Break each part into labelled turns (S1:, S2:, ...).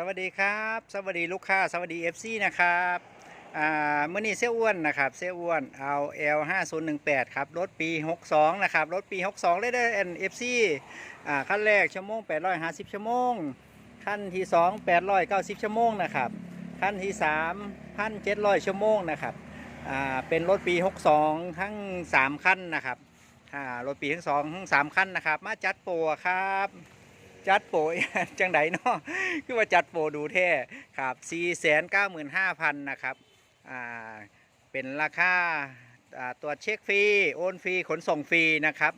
S1: สวัสดีครับ สวัสดีลูกค้า สวัสดี FC นะครับอ่ามื่อนี้เซี่ยอ้วนนะครับเซี่ยอ้วนเอา L 5 0 1 8ครับรถปี 62 นะครับรถปี 62เลยได้เอ็น FC อ่าขั้นแรกชั่วโมง 850 ชั่วโมง ขั้นที่ 2 890 ชั่วโมงนะครับขั้นที่ 3 1,700 ชั่วโมงนะครับอ่าเป็นรถปี 62 ทั้ง 3 ขั้นนะครับอ่ารถปีทั้ง2ทั้ง3ขั้นนะครับ มาจัดโปรครับ จัดโปรจังไดเนาะคือว่าจัดโปรดูแท้ครับ495,000นะครับอ่าเป็นราคาตัวจเช็คฟรีโอนฟรีขนส่งฟรีนะครับ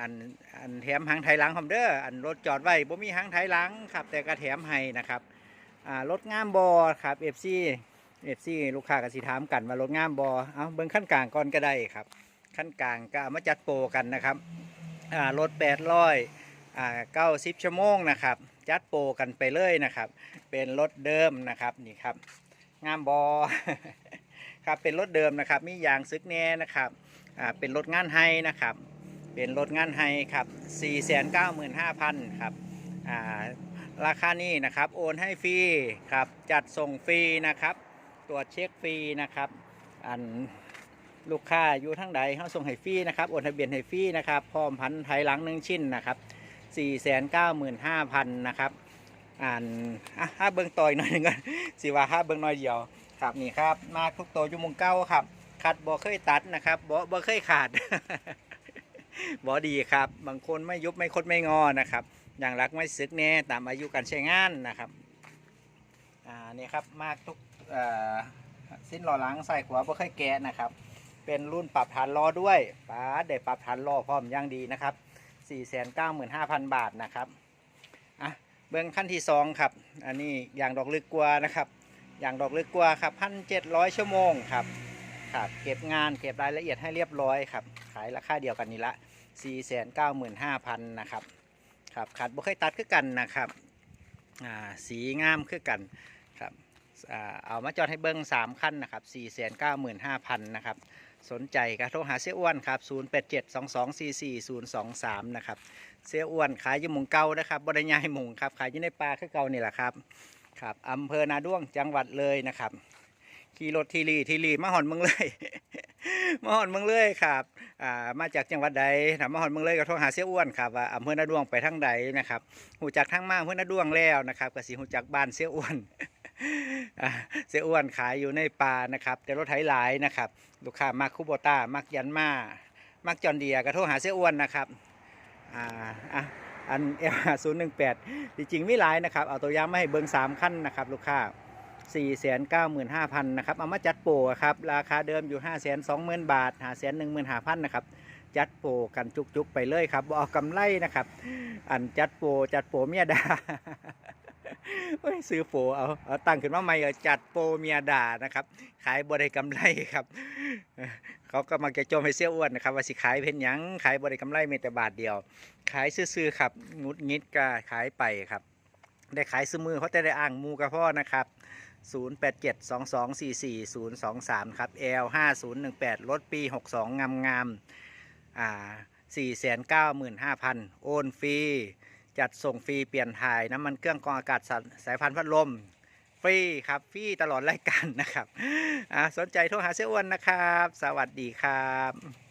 S1: อันอันแถมหางไถหลังคอมเด้ออันรถจอดไว้บ่มีหางไถหลังครับแต่ก็แถมให้นะครับรถงามบอครับ FC FC ลูกค้ากสิถามกันว่ารถงามบอเอาเบิ่งขั้นกลางก่อนก็ได้ครับขั้นกลางก็มาจัดโปรกันนะครับอ่ารถ800 อ่าเก้าสิบชั่วโมงนะครับ จัดโปรกันไปเลยนะครับ เป็นรถเดิมนะครับนี่ครับ งามบอครับเป็นรถเดิมนะครับ มียางซึกแน่นะครับอ่าเป็นรถงานไฮนะครับ เป็นรถงานไฮครับ4 9 5 0 0 0ครับอ่าราคานี้นะครับ โอนให้ฟรีครับ จัดส่งฟรีนะครับ ตรวจเช็คฟรีนะครับ อันลูกค้าอยู่ทั้งใดเขาส่งให้ฟรีนะครับ โอนทะเบียนให้ฟรีนะครับ พร้อมพันไทยหลังหนึ่งชิ้นนะครับ 495,000นะครับอ่านอะห้าเบิ้งต่อยหน่อยหนึงก่อนสิว่าห้าเบิ้งหน่อยเดียวครับนี่ครับ มาทุกตัวอยู่หมุงเก้าครับขัดบ่เคยตัดนะครับบ่บ่เคยขาดบ่ดีครับ บางคนไม่ยุบไม่คดไม่งอนะครับ อย่างรักไม่ซึกแน่ตามอายุการใช้งานนะครับอ่านี่ครับมากทุกสิ้นล้อหลังใส่ขวาบ่เคยแกะนะครับ เป็นรุ่นปรับฐานล้อด้วยป้าได้ปรับฐานล้อพร้อมอย่างดีนะครับ 495,000บาทนะครับอะเบื้องขั้นที่2ครับ อันนี้อย่างดอกลึกกว่านะครับ อย่างดอกลึกกว่าครับ1,700ชั่วโมงครับครับเก็บงานเก็บรายละเอียดให้เรียบร้อยครับ ขายราคาเดียวกันนี่ละ495,000นะครับครับขัดบ่เคยตัดคือกันนะครับอ่าสีงามคือกันครับ เอามาจอดให้เบิ้ง3ขั้นนะครับ495,000นะครับสนใจก็โทรหาเสียอ้วนครับ 0872244023 นะครับ เสียอ้วนขายยี่มุงเก่านะครับบริยายมุงครับขายยู่ในป่าคือเก่านี่แหละครับ ครับอำเภอนาด้วงจังหวัดเลยนะครับ ขี่รถทีรีทีรีมาหอนมืองเลย มาหอนมืองเลยครับอ่ามาจากจังหวัดใดถามมาหอนมืองเลยก็โทรหาเสียอ้วนครับว่าอำเภอนาด้วงไปทางใดนะครับหูจักทางมาอำเภอนาด้วงแล้วนะครับก็สิหูจักบ้านเสียอ้วน เสียอ้วนขายอยู่ในป่านะครับ แต่รถไถหลายนะครับ ลูกค้ามักคูโบต้ามักยันมามักจอนเดียก็โทรหาเสียอ้วนนะครับอ่าอะอันเอศูนย์หนึ่งแปดจริงๆไม่หลายนะครับ เอาตัวอย่างมาให้เบิ้งสามขั้นนะครับ ลูกค้า4 9 5 0 0 0นห้าพันนะครับ เอามาจัดโปรครับ ราคาเดิมอยู่5 2 0 0 0 0บาท5 1 5 0 0 0นะครับจัดโปรกันจุกๆ ไปเลยครับบอากำไรนะครับ อันจัดโปรจัดโปรเมียดา เอ้ยซื้อโปรเอาเอาตั้งขึ้นมาใหม่จัดโปรเมียดานะครับ ขายบ่ได้กำไรครับ เขาก็มาจะโจมให้เสี้ยอ้วนนะครับว่าสิขายเพนยังขายบ่ได้กำไรมีแต่บาทเดียว ขายซื่อๆครับงุดงิดก็ขายไปครับ ได้ขายซื้อมือเพราะแต่ได้อ่างมูกระพ่อนะครับ 0872244023 ครับ L 5018 รถปี 62 งามงามๆอ่า495,500 โอนฟรี จัดส่งฟรีเปลี่ยนถ่ายน้ำมันเครื่องกรองอากาศสายพันธุ์พัดลมฟรีครับฟรีตลอดรายการนะครับสนใจโทรหาเซอ้วนนะครับ สวัสดีครับ